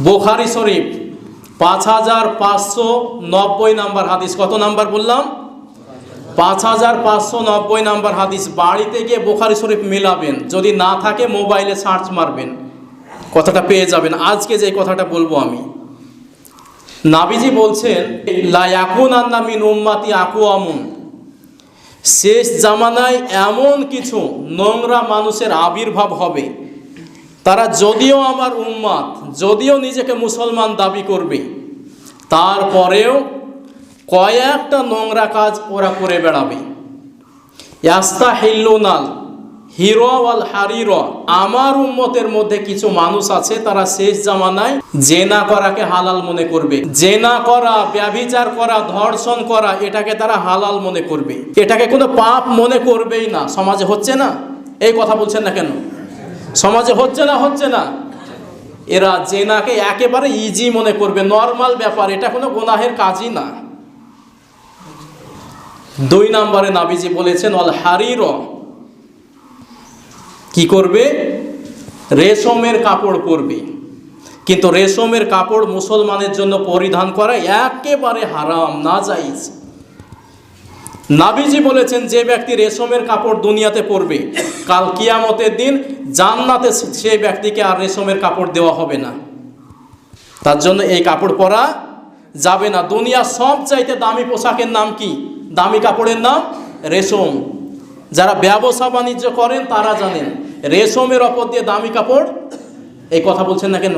বোখারি শরীফ, পাঁচ হাজার পাঁচশো নব্বই নাম্বার হাদিস। কত নাম্বার বললাম? পাঁচ হাজার পাঁচশো নব্বই নাম্বার হাদিস। বাড়িতে গিয়ে বোখারি শরীফ মেলাবেন। যদি না থাকে, মোবাইলে সার্চ মারবেন। কথাটা পেয়ে যাবেন। আজকে যে কথাটা বলব আমি। নাবিজি বলছেন লায়াকুন আন্না মিন আকু আমুন শেষ জামানায় এমন কিছু নোংরা মানুষের আবির্ভাব হবে। তারা যদিও আমার উম্মাত যদিও নিজেকে মুসলমান দাবি করবে, তারপরেও কয়েকটা নোংরা কাজ ওরা করে বেড়াবে। ইয়াস্তা হিল্লুনাল হিরো আল হারির, আমার উম্মতের মধ্যে কিছু মানুষ আছে, তারা শেষ জামানায় জেনা করাকে হালাল মনে করবে। জেনা করা, ব্যভিচার করা, ধর্ষণ করা, এটাকে তারা হালাল মনে করবে। এটাকে কোনো পাপ মনে করবেই না, সমাজে হচ্ছে না? এই কথা বলছেন না কেন? সমাজে হচ্ছে না হচ্ছে না। এরা জেনাকে একেবারে ইজি মনে করবে নর্মাল ব্যাপার, এটা কোনো গোনাহের কাজই না। দুই নম্বরে নাবিজি বলেছেন, অল হারির কি করবে? রেশমের কাপড় পরবে। কিন্তু রেশমের কাপড় মুসলমানের জন্য পরিধান করা একেবারে হারাম, না যাইজ। নাবিজি বলেছেন, যে ব্যক্তি রেশমের কাপড় দুনিয়াতে পরবে, কাল কিয়ামতের দিন জান্নাতে সেই ব্যক্তিকে আর রেশমের কাপড় দেওয়া হবে না। তার জন্য এই কাপড় পরা যাবে না। দুনিয়া সব চাইতে দামি পোশাকের নাম কি? দামি কাপড়ের নাম রেশম। যারা ব্যবসা বাণিজ্য করেন, তারা জানেন, রেশমের অপর দিয়ে দামি কাপড়, এই কথা বলছেন না কেন?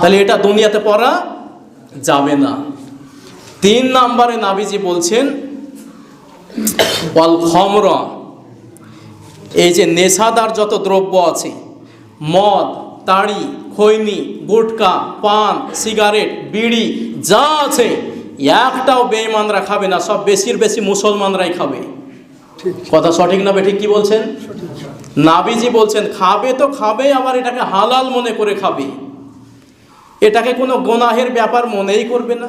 তাহলে এটা দুনিয়াতে পরা যাবে না। তিন নাম্বারে নাবিজি বলছেন অল খমরা। এই যে নেশাদার যত দ্রব্য আছে মদ তাড়ি খৈনি গুটকা পান সিগারেট বিড়ি যা আছে একটাও বেঈমানরা খাবে না সব বেশির বেশি মুসলমানরাই খাবে। কথা সঠিক না ঠিক কি বলছেন? নাবিজি বলছেন খাবে তো খাবে আবার এটাকে হালাল মনে করে খাবে। এটাকে কোনো গোনাহের ব্যাপার মনেই করবে না।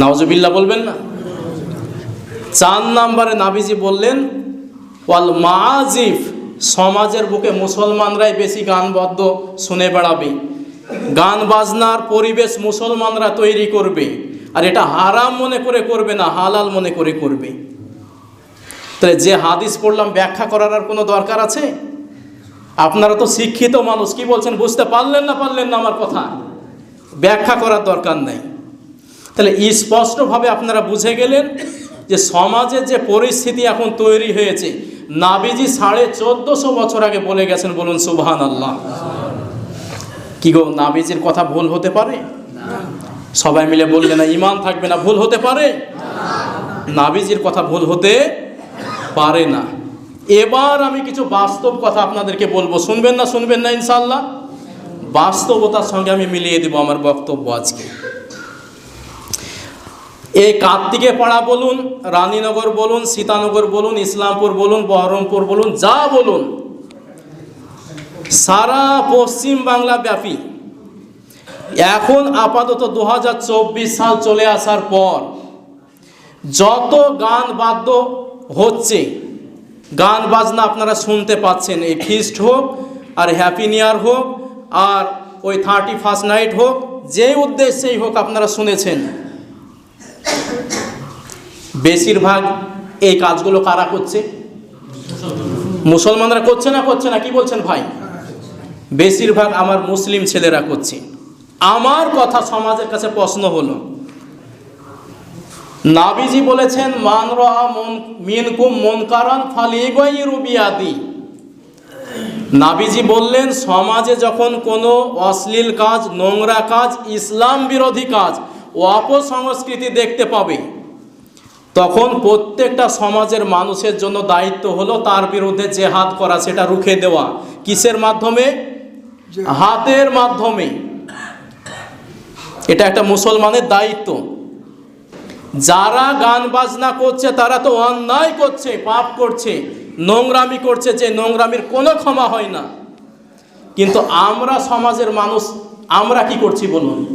নওজবিল্লা বলবেন না। চার নাম্বারে নাবিজি বললেন, ওয়াল মাজিফ সমাজের বুকে মুসলমানরাই বেশি গানবদ্ধ, শুনে বেড়াবে। গান বাজনার পরিবেশ মুসলমানরা তৈরি করবে, আর এটা হারাম মনে করে করবে না, হালাল মনে করে করবে। তাহলে যে হাদিস পড়লাম, ব্যাখ্যা করার আর কোনো দরকার আছে? আপনারা তো শিক্ষিত মানুষ, কি বলছেন, বুঝতে পারলেন না পারলেন না আমার কথা? ব্যাখ্যা করার দরকার নাই। তাহলে স্পষ্টভাবে আপনারা বুঝে গেলেন যে সমাজের যে পরিস্থিতি এখন তৈরি হয়েছে, নাবিজি সাড়ে চোদ্দশো বছর আগে বলে গেছেন, বলুন সুবহান আল্লাহ কি গো, নাবিজির কথা ভুল হতে পারে? সবাই মিলে বললে না ইমান থাকবে না, ভুল হতে পারে? নাবিজির কথা ভুল হতে পারে না। এবার আমি কিছু বাস্তব কথা আপনাদেরকে বলব, শুনবেন না শুনবেন না ইনশাল্লাহ বাস্তবতার সঙ্গে আমি মিলিয়ে দেবো আমার বক্তব্য আজকে। এই কার্তিকে পাড়া বলুন, রানীনগর বলুন, সীতানগর বলুন, ইসলামপুর বলুন, বহরমপুর বলুন, যা বলুন। সারা পশ্চিম বাংলা ব্যাপী। এখন আপাতত দু হাজার চব্বিশ সাল চলে আসার পর যত গান বাদ্য হচ্ছে, গান বাজনা আপনারা শুনতে পাচ্ছেন, এই ফিস্ট হোক আর হ্যাপি নিয়ার হোক আর ওই থার্টি ফার্স্ট নাইট হোক, যে উদ্দেশ্যেই হোক আপনারা শুনেছেন। বেশিরভাগ এই কাজগুলো কারা করছে? মুসলমানরা করছে না করছে না? কি বলছেন ভাই? বেশিরভাগ আমার মুসলিম ছেলেরা করছে। আমার কথা সমাজের কাছে প্রশ্ন হলো, নাবিজি বলেছেন, মান মন, মিনকুম মন কারণ ফালিগই রুবিয়াদি নাবিজি বললেন, সমাজে যখন কোনো অশ্লীল কাজ, নোংরা কাজ, ইসলাম বিরোধী কাজ অপসংস্কৃতি দেখতে পাবে। তখন প্রত্যেকটা সমাজের মানুষের জন্য দায়িত্ব হলো তার বিরুদ্ধে জেহাদ করা সেটা রুখে দেওয়া। কিসের মাধ্যমে? হাতের মাধ্যমে। এটা একটা মুসলমানের দায়িত্ব। যারা গান বাজনা করছে তারা তো অন্যায় করছে পাপ করছে নোংরামি করছে যে নোংরামির কোনো ক্ষমা হয় না। কিন্তু আমরা সমাজের মানুষ আমরা কি করছি বলুন?